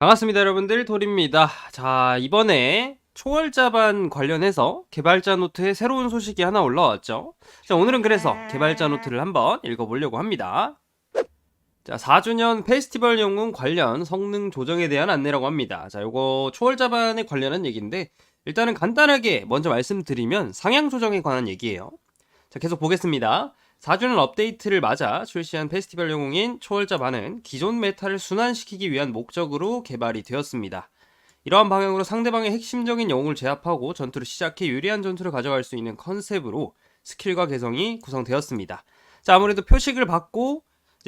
반갑습니다 여러분들. 돌입니다. 자 이번에 초월자반 관련해서 개발자 노트에 새로운 소식이 하나 올라왔죠. 자 오늘은 그래서 개발자 노트를 한번 읽어보려고 합니다. 자 4주년 페스티벌 영웅 관련 성능 조정에 대한 안내라고 합니다. 자 요거 초월자반에 관련한 얘기인데 일단은 간단하게 먼저 말씀드리면 상향 조정에 관한 얘기예요. 자 계속 보겠습니다 4주년 업데이트를 맞아 출시한 페스티벌 영웅인 초월자 반은 기존 메타를 순환시키기 위한 목적으로 개발이 되었습니다. 이러한 방향으로 상대방의 핵심적인 영웅을 제압하고 전투를 시작해 유리한 전투를 가져갈 수 있는 컨셉으로 스킬과 개성이 구성되었습니다. 자, 아무래도 표식을 받고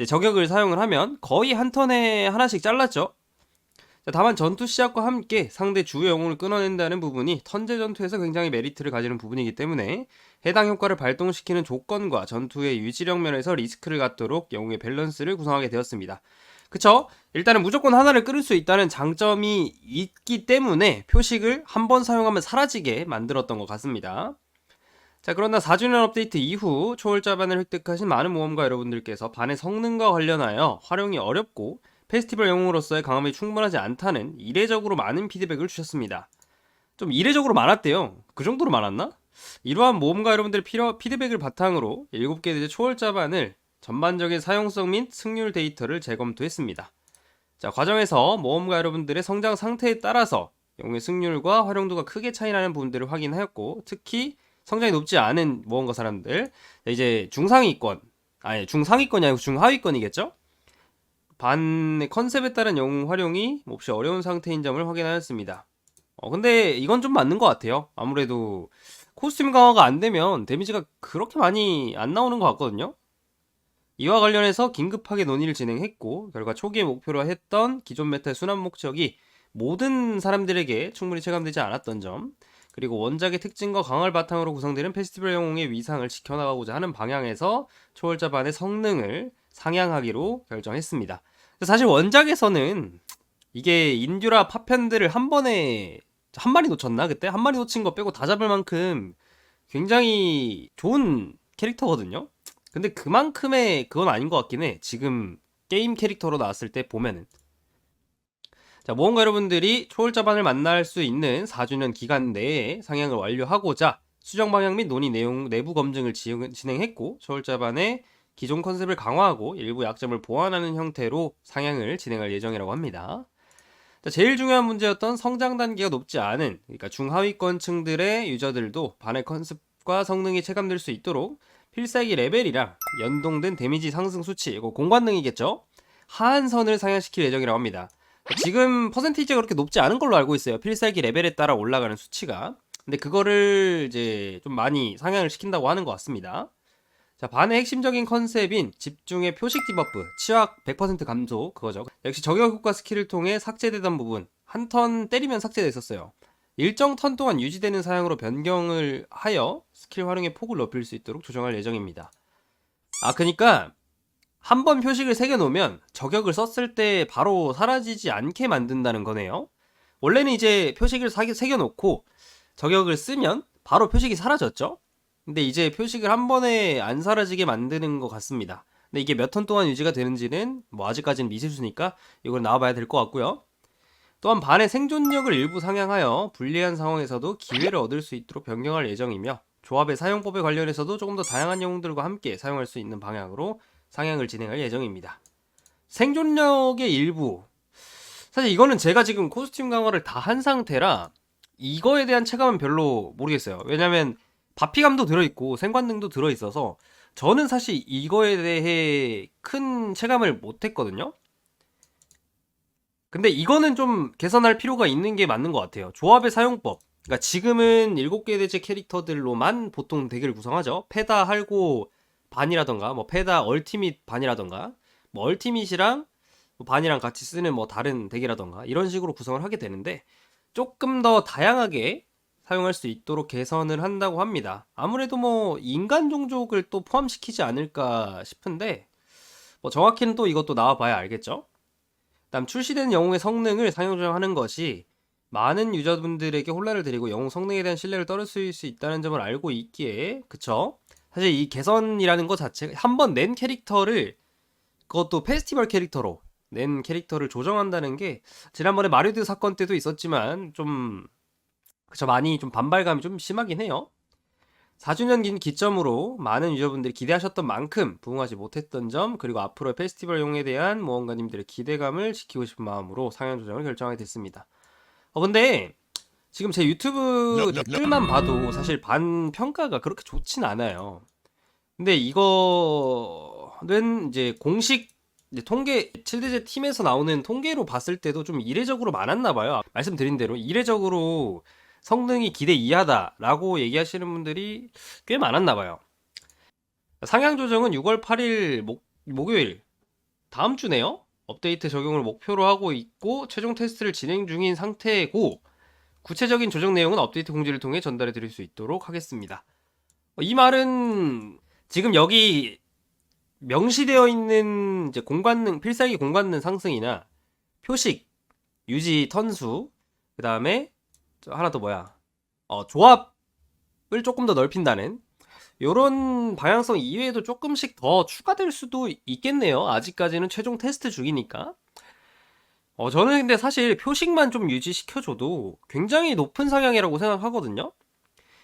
저격을 사용을 하면 거의 한 턴에 하나씩 잘랐죠. 자, 다만 전투 시작과 함께 상대 주요 영웅을 끊어낸다는 부분이 턴제 전투에서 굉장히 메리트를 가지는 부분이기 때문에 해당 효과를 발동시키는 조건과 전투의 유지력 면에서 리스크를 갖도록 영웅의 밸런스를 구성하게 되었습니다. 그쵸? 일단은 무조건 하나를 끊을 수 있다는 장점이 있기 때문에 표식을 한 번 사용하면 사라지게 만들었던 것 같습니다. 자, 그러나 4주년 업데이트 이후 초월자반을 획득하신 많은 모험가 여러분들께서 반의 성능과 관련하여 활용이 어렵고 페스티벌 영웅으로서의 강함이 충분하지 않다는 이례적으로 많은 피드백을 주셨습니다. 좀 이례적으로 많았대요. 그 정도로 많았나? 이러한 모험가 여러분들의 필요, 피드백을 바탕으로 7개 대제 초월자반을 전반적인 사용성 및 승률 데이터를 재검토했습니다. 자, 과정에서 모험가 여러분들의 성장 상태에 따라서 영웅의 승률과 활용도가 크게 차이나는 부분들을 확인하였고, 특히 성장이 높지 않은 모험가 사람들, 이제 중상위권, 아니 중상위권이 아니고 중하위권이겠죠? 반의 컨셉에 따른 영웅 활용이 몹시 어려운 상태인 점을 확인하였습니다. 어, 근데 이건 좀 맞는 것 같아요. 아무래도 코스튬 강화가 안 되면 데미지가 그렇게 많이 안 나오는 것 같거든요. 이와 관련해서 긴급하게 논의를 진행했고 결과 초기에 목표로 했던 기존 메타의 순환 목적이 모든 사람들에게 충분히 체감되지 않았던 점 그리고 원작의 특징과 강화를 바탕으로 구성되는 페스티벌 영웅의 위상을 지켜나가고자 하는 방향에서 초월자반의 성능을 상향하기로 결정했습니다. 사실 원작에서는 이게 인듀라 파편들을 한 번에 한 마리 놓쳤나 그때 한 마리 놓친 거 빼고 다 잡을 만큼 굉장히 좋은 캐릭터거든요. 근데 그만큼의 그건 아닌 것 같긴 해. 지금 게임 캐릭터로 나왔을 때 보면은. 자, 모험가 여러분들이 초월자반을 만날 수 있는 4주년 기간 내에 상향을 완료하고자 수정 방향 및 논의 내용 내부 검증을 지- 진행했고 초월자반의 기존 컨셉을 강화하고 일부 약점을 보완하는 형태로 상향을 진행할 예정이라고 합니다. 자, 제일 중요한 문제였던 성장 단계가 높지 않은 그러니까 중하위권층들의 유저들도 반의 컨셉과 성능이 체감될 수 있도록 필살기 레벨이랑 연동된 데미지 상승 수치 이거 공관능이겠죠? 하한선을 상향시킬 예정이라고 합니다. 지금 퍼센티지가 그렇게 높지 않은 걸로 알고 있어요. 필살기 레벨에 따라 올라가는 수치가. 근데 그거를 이제 좀 많이 상향을 시킨다고 하는 것 같습니다. 자, 반의 핵심적인 컨셉인 집중의 표식 디버프, 치약 100% 감소, 그거죠. 역시 저격 효과 스킬을 통해 삭제되던 부분, 한 턴 때리면 삭제됐었어요. 일정 턴 동안 유지되는 사양으로 변경을 하여 스킬 활용의 폭을 높일 수 있도록 조정할 예정입니다. 아, 그니까, 한 번 표식을 새겨놓으면 저격을 썼을 때 바로 사라지지 않게 만든다는 거네요. 원래는 이제 표식을 새겨놓고 저격을 쓰면 바로 표식이 사라졌죠? 근데 이제 표식을 한 번에 안 사라지게 만드는 것 같습니다. 근데 이게 몇 턴 동안 유지가 되는지는 뭐 아직까지는 미지수니까 이걸 나와봐야 될 것 같고요. 또한 반의 생존력을 일부 상향하여 불리한 상황에서도 기회를 얻을 수 있도록 변경할 예정이며 조합의 사용법에 관련해서도 조금 더 다양한 영웅들과 함께 사용할 수 있는 방향으로 상향을 진행할 예정입니다. 생존력의 일부 사실 이거는 제가 지금 코스튬 강화를 다 한 상태라 이거에 대한 체감은 별로 모르겠어요. 왜냐면 바피감도 들어있고 생관능도 들어있어서 저는 사실 이거에 대해 큰 체감을 못했거든요. 근데 이거는 좀 개선할 필요가 있는 게 맞는 것 같아요. 조합의 사용법. 그러니까 지금은 7개 대체 캐릭터들로만 보통 덱을 구성하죠. 페다 할고 반이라던가 뭐 페다 얼티밋 반이라던가 뭐 얼티밋이랑 뭐 반이랑 같이 쓰는 뭐 다른 덱이라던가 이런 식으로 구성을 하게 되는데 조금 더 다양하게 사용할 수 있도록 개선을 한다고 합니다. 아무래도 뭐 인간 종족을 또 포함시키지 않을까 싶은데 뭐 정확히는 또 이것도 나와봐야 알겠죠. 다음 출시된 영웅의 성능을 상향 조정하는 것이 많은 유저분들에게 혼란을 드리고 영웅 성능에 대한 신뢰를 떨어뜨릴 수 있다는 점을 알고 있기에 그쵸? 사실 이 개선이라는 것 자체 한번 낸 캐릭터를 그것도 페스티벌 캐릭터로 낸 캐릭터를 조정한다는 게 지난번에 마리드 사건 때도 있었지만 좀 그쵸 많이 좀 반발감이 좀 심하긴 해요. 4주년 긴 기점으로 많은 유저분들이 기대하셨던 만큼 부응하지 못했던 점 그리고 앞으로의 페스티벌용에 대한 모험가님들의 기대감을 지키고 싶은 마음으로 상향 조정을 결정하게 됐습니다. 어 근데 지금 제 유튜브 댓글만 봐도 사실 반 평가가 그렇게 좋진 않아요. 근데 이거는 이제 공식 이제 통계 7대제 팀에서 나오는 통계로 봤을 때도 좀 이례적으로 많았나 봐요. 말씀드린 대로 이례적으로 성능이 기대 이하다라고 얘기하시는 분들이 꽤 많았나 봐요. 상향 조정은 6월 8일 목, 목요일 다음 주네요. 업데이트 적용을 목표로 하고 있고 최종 테스트를 진행 중인 상태고 구체적인 조정 내용은 업데이트 공지를 통해 전달해 드릴 수 있도록 하겠습니다. 어, 이 말은 지금 여기 명시되어 있는 이제 공관능 필살기 공관능 상승이나 표식 유지 턴수 그 다음에 하나 더 뭐야? 어 조합을 조금 더 넓힌다는 요런 방향성 이외에도 조금씩 더 추가될 수도 있겠네요. 아직까지는 최종 테스트 중이니까. 어 저는 근데 사실 표식만 좀 유지시켜줘도 굉장히 높은 상향이라고 생각하거든요.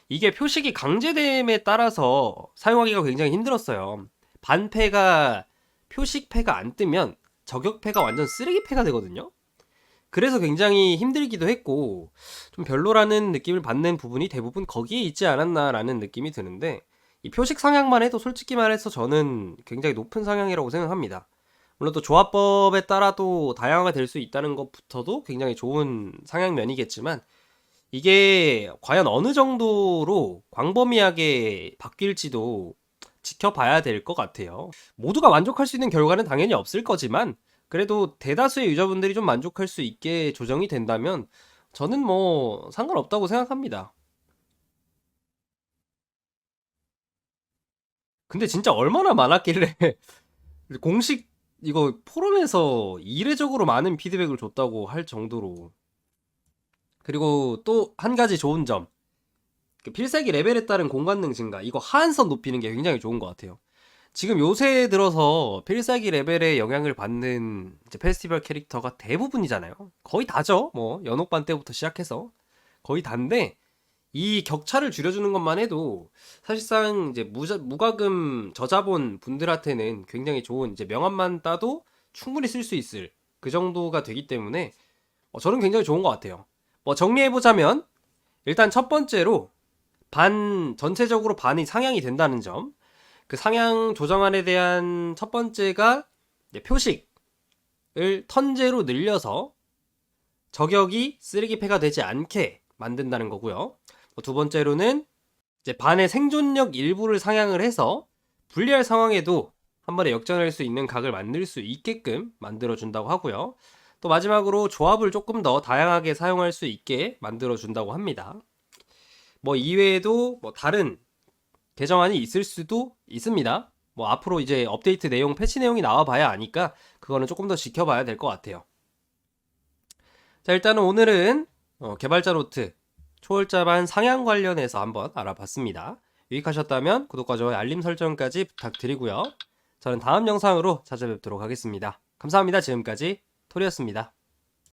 이게 표식이 강제됨에 따라서 사용하기가 굉장히 힘들었어요. 반패가 표식패가 안 뜨면 저격패가 완전 쓰레기패가 되거든요. 그래서 굉장히 힘들기도 했고 좀 별로라는 느낌을 받는 부분이 대부분 거기에 있지 않았나라는 느낌이 드는데 이 표식 상향만 해도 솔직히 말해서 저는 굉장히 높은 상향이라고 생각합니다. 물론 또 조합법에 따라도 다양화가 될 수 있다는 것부터도 굉장히 좋은 상향면이겠지만 이게 과연 어느 정도로 광범위하게 바뀔지도 지켜봐야 될 것 같아요. 모두가 만족할 수 있는 결과는 당연히 없을 거지만 그래도 대다수의 유저분들이 좀 만족할 수 있게 조정이 된다면 저는 뭐 상관없다고 생각합니다. 근데 진짜 얼마나 많았길래 공식 이거 포럼에서 이례적으로 많은 피드백을 줬다고 할 정도로 그리고 또 한 가지 좋은 점그 필살기 레벨에 따른 공간능 증가 이거 하한선 높이는 게 굉장히 좋은 것 같아요. 지금 요새 들어서 필살기 레벨에 영향을 받는 이제 페스티벌 캐릭터가 대부분이잖아요. 거의 다죠. 뭐 연옥반 때부터 시작해서 거의 다인데 이 격차를 줄여주는 것만 해도 사실상 이제 무자, 무과금 저자본 분들한테는 굉장히 좋은 이제 명함만 따도 충분히 쓸 수 있을 그 정도가 되기 때문에 어, 저는 굉장히 좋은 것 같아요. 뭐 정리해 보자면 일단 첫 번째로 반 전체적으로 반이 상향이 된다는 점. 그 상향 조정안에 대한 첫 번째가 표식을 턴제로 늘려서 저격이 쓰레기패가 되지 않게 만든다는 거고요. 뭐두 번째로는 이제 반의 생존력 일부를 상향을 해서 불리할 상황에도 한 번에 역전할 수 있는 각을 만들 수 있게끔 만들어 준다고 하고요. 또 마지막으로 조합을 조금 더 다양하게 사용할 수 있게 만들어 준다고 합니다. 뭐 이외에도 뭐 다른 개정안이 있을 수도 있습니다. 뭐 앞으로 이제 업데이트 내용, 패치 내용이 나와 봐야 아니까 그거는 조금 더 지켜봐야 될 것 같아요. 자, 일단은 오늘은 어, 개발자 노트 초월자반 상향 관련해서 한번 알아봤습니다. 유익하셨다면 구독과 좋아요, 알림 설정까지 부탁드리고요. 저는 다음 영상으로 찾아뵙도록 하겠습니다. 감사합니다. 지금까지 토리였습니다.